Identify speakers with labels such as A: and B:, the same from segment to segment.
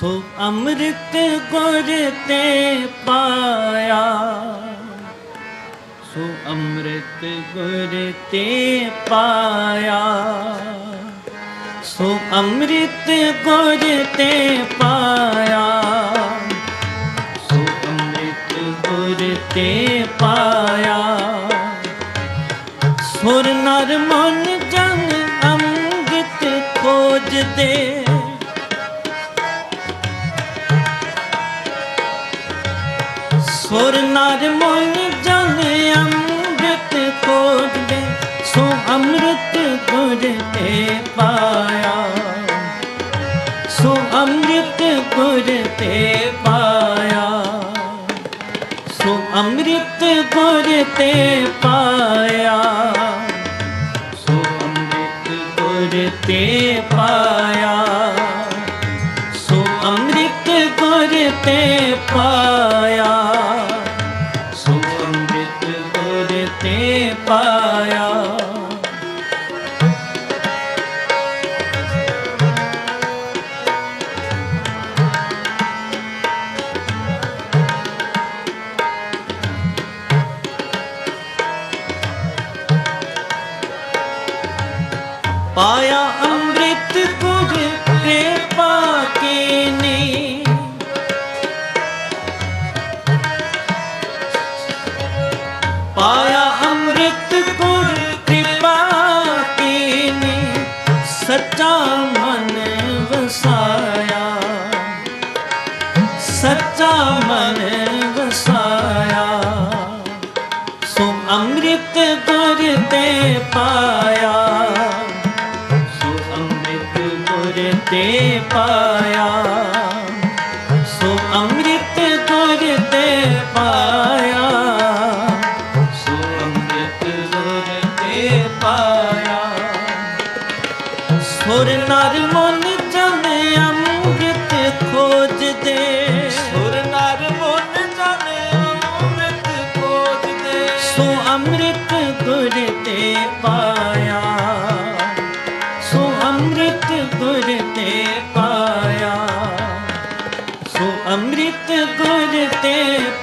A: ਸੋ ਅੰਮ੍ਰਿਤ ਗੁਰ ਤੇ ਪਾਇਆ। ਸੋ ਅੰਮ੍ਰਿਤ ਗੁਰ ਤੇ ਪਾਇਆ। ਸੋ ਅੰਮ੍ਰਿਤ ਗੁਰ ਤੇ ਪਾਇਆ। ਸੋ ਅੰਮ੍ਰਿਤ ਗੁਰ ਤੇ ਪਾਇਆ। ਸੁਰ ਨਰ ਮਨ ਜਨ ਅੰਮ੍ਰਿਤ ਖੋਜਦੇ। ਸੁਰ ਨਰ ਮਨ ਜਨ ਅੰਮ੍ਰਿਤ ਖੋਜਦੇ, ਸੋ ਅੰਮ੍ਰਿਤ ਗੁਰ ਤੇ ਪਾਇਆ। ਸੋ ਅੰਮ੍ਰਿਤ ਗੁਰ ਤੇ ਪਾਇਆ। ਸੋ ਅੰਮ੍ਰਿਤ ਗੁਰ ਤੇ ਪਾਇਆ। ਸੋ ਅੰਮ੍ਰਿਤ ਗੁਰ ਤੇ ਪਾਇਆ। ਸੋ ਅੰਮ੍ਰਿਤ ਗੁਰ ਤੇ ਪਾਇਆ ਅੰਮ੍ਰਿਤ ਕੁਝ ਕਿਰਪਾ ਕੀਨੀ ਪਾਇਆ ਅੰਮ੍ਰਿਤ ਕੁਝ ਕਿਰਪਾ ਕੀਨੀ ਸੱਚਾ ਮਨ ਵਸਾਇਆ। ਸੱਚਾ ਮਨ ਵਸਾਇਆ। ਸੋ ਅੰਮ੍ਰਿਤ ਗੁਰ ਤੇ ਪਾਇਆ। ਗੁਰ ਤੇ ਪਾਇਆ। ਸੋ ਅੰਮ੍ਰਿਤ ਗੁਰ ਤੇ ਪਾਇਆ। ਸੋ ਅੰਮ੍ਰਿਤ ਗੁਰ ਤੇ ਪਾਇਆ। ਸੁਰ ਨਰ ਮਨ ਜਨ ਅੰਮ੍ਰਿਤ ਖੋਜਦੇ।
B: ਸੁਰ ਨਰ ਮਨ ਜਨ ਅੰਮ੍ਰਿਤ ਖੋਜਦੇ।
A: ਸੋ ਅੰਮ੍ਰਿਤ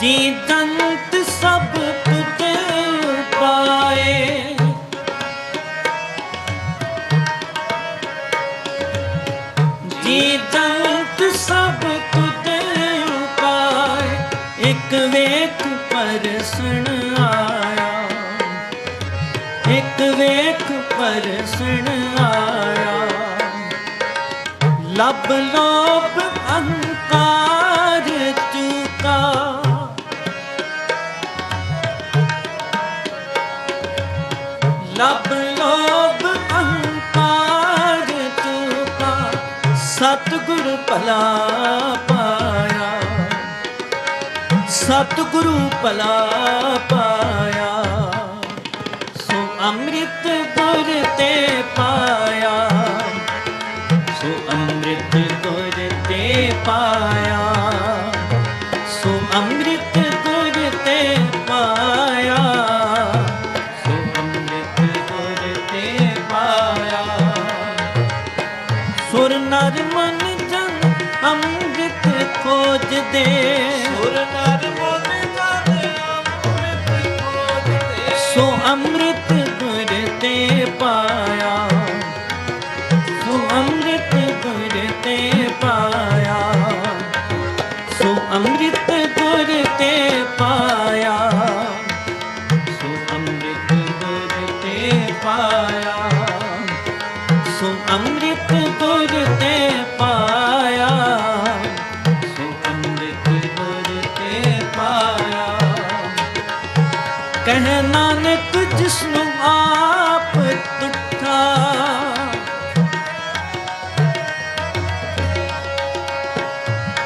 A: ਜੀ ਦੰਤ ਸਭ ਤੁਤੇ ਪਾਏ। ਜੀ ਦੰਤ ਸਭ ਤੁਤੇ ਪਾਏ। ਇੱਕ ਵੇਖ ਪਰਸਣ ਆਇਆ। ਇੱਕ ਵੇਖ ਪਰਸਣ ਆਇਆ। ਲੱਭ ਲੋਭ ਲਬ ਲੋਭ ਅਹੰਕਾਰ ਚੁਕਾ, ਸਤਿਗੁਰ ਭਲਾ ਪਾਇਆ। ਸਤਿਗੁਰੂ ਭਲਾ ਪਾਇਆ, ਸੋ ਅੰਮ੍ਰਿਤ ਗੁਰ ਤੇ ਪਾਇਆ। ਸੋ ਅੰਮ੍ਰਿਤ ਗੁਰ ਤੇ ਪਾਇਆ, ਸੋ ਅੰਮ੍ਰਿਤ ਅੰਮ੍ਰਿਤ ਸੁਰ ਕਹਿ ਨਾਨਕ ਜਿਸ ਨੂੰ ਆਪ ਤੁਠਾ।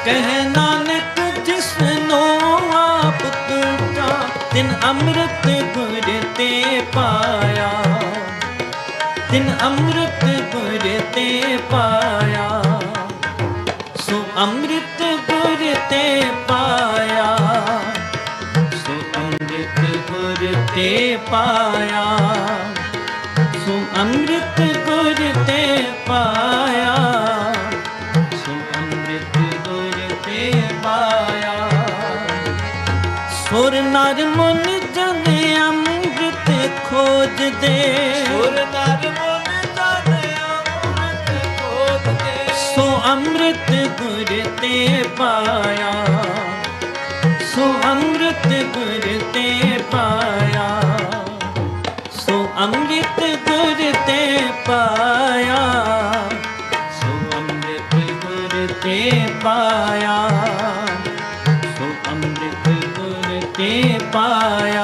A: ਕਹਿ ਨਾਨਕ ਜਿਸ ਨੂੰ ਆਪ ਤੁਠਾ, ਤਿਨ ਅੰਮ੍ਰਿਤ ਗੁਰ ਤੇ ਪਾਇਆ। ਤਿਨ ਅੰਮ੍ਰਿਤ ਗੁਰ ਤੇ ਪਾਇਆ। ਸੋ ਅੰਮ੍ਰਿਤ ਗੁਰ ਤੇ ਪਾਇਆ। ਤੇ ਪਾਇਆ। ਸੋ ਅੰਮ੍ਰਿਤ ਗੁਰ ਤੇ ਪਾਇਆ। ਸੋ ਅੰਮ੍ਰਿਤ ਗੁਰ ਤੇ ਪਾਇਆ। ਸੁਰ ਨਰ ਮਨ ਜਨ ਅੰਮ੍ਰਿਤ ਖੋਜਦੇ।
B: ਸੁਰ ਨਰ ਮਨ
A: ਸੋ ਅੰਮ੍ਰਿਤ ਗੁਰ ਤੇ ਪਾਇਆ। ਸੋ ਅੰਮ੍ਰਿਤ ਗੁਰ ਤੇ ਗੁਰ ਤੇ